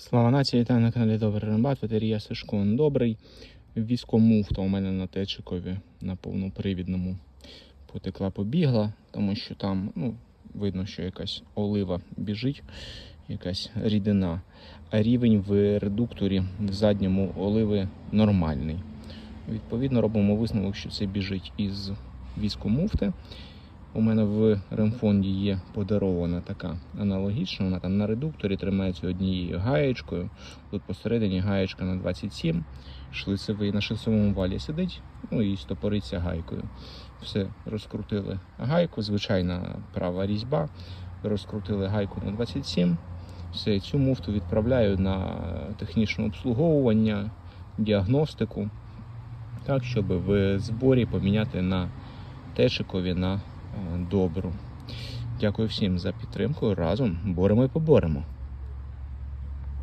Слава нації, вітаю на каналі Добрий Рембат, ветерія Сишкон Добрий. Військомуфта у мене на течикові на повнопривідному потекла побігла, тому що там ну, видно, що якась олива біжить, якась рідина. А рівень в редукторі в задньому оливи нормальний. Відповідно, робимо висновок, що це біжить із військомуфти. У мене в ремфонді є подарована така аналогічна. Вона там на редукторі тримається однією гаєчкою. Тут посередині гаєчка на 27, шлицевий на шлицевому валі сидить, ну і стопориться гайкою. Все, розкрутили гайку, звичайна права різьба. Розкрутили гайку на 27. Все, цю муфту відправляю на технічне обслуговування, діагностику, так, щоб в зборі поміняти на течикові на добру. Дякую всім за підтримку. Разом боремо і поборемо.